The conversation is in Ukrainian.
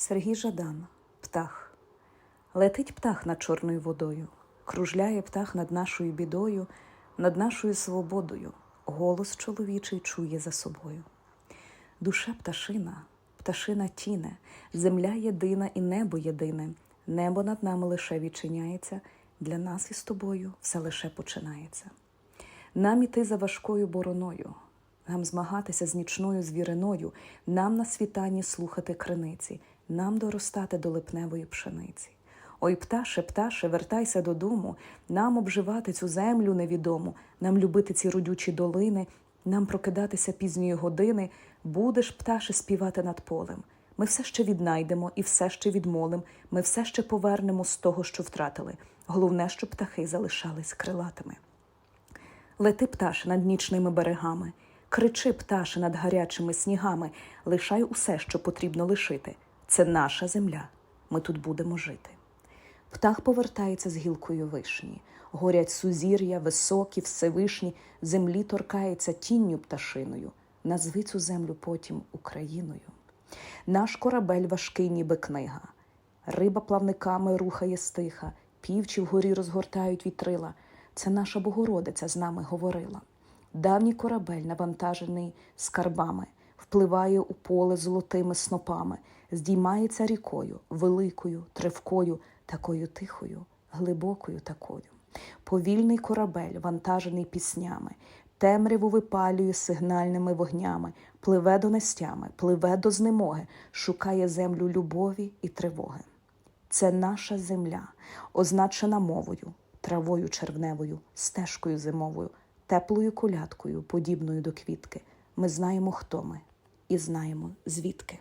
Сергій Жадан, птах. Летить птах над чорною водою, кружляє птах над нашою бідою, над нашою свободою, голос чоловічий чує за собою. Душа пташина, пташина тіне, земля єдина і небо єдине, небо над нами лише відчиняється, для нас із тобою все лише починається. Нам іти за важкою бороною, нам змагатися з нічною звіриною, нам на світанні слухати криниці, нам доростати до липневої пшениці. Ой, пташе, пташе, вертайся додому, нам обживати цю землю невідому, нам любити ці родючі долини, нам прокидатися пізньої години, будеш, пташе, співати над полем. Ми все ще віднайдемо і все ще відмолим, ми все ще повернемо з того, що втратили. Головне, щоб птахи залишались крилатими. Лети, пташе, над нічними берегами, кричи, пташе, над гарячими снігами, лишай усе, що потрібно лишити. Це наша земля. Ми тут будемо жити. Птах повертається з гілкою вишні, горять сузір'я, високі, всевишні, землі торкається тінню пташиною. Назви цю землю потім Україною. Наш корабель важкий, ніби книга. Риба плавниками рухає стиха, півчі вгорі розгортають вітрила. Це наша Богородиця з нами говорила. Давній корабель, навантажений скарбами, впливає у поле золотими снопами, здіймається рікою, великою, тривкою, такою тихою, глибокою такою. Повільний корабель, вантажений піснями, темряву випалює сигнальними вогнями, пливе до нестями, пливе до знемоги, шукає землю любові і тривоги. Це наша земля, означена мовою, травою червневою, стежкою зимовою, теплою колядкою, подібною до квітки. Ми знаємо, хто ми, і знаємо звідки.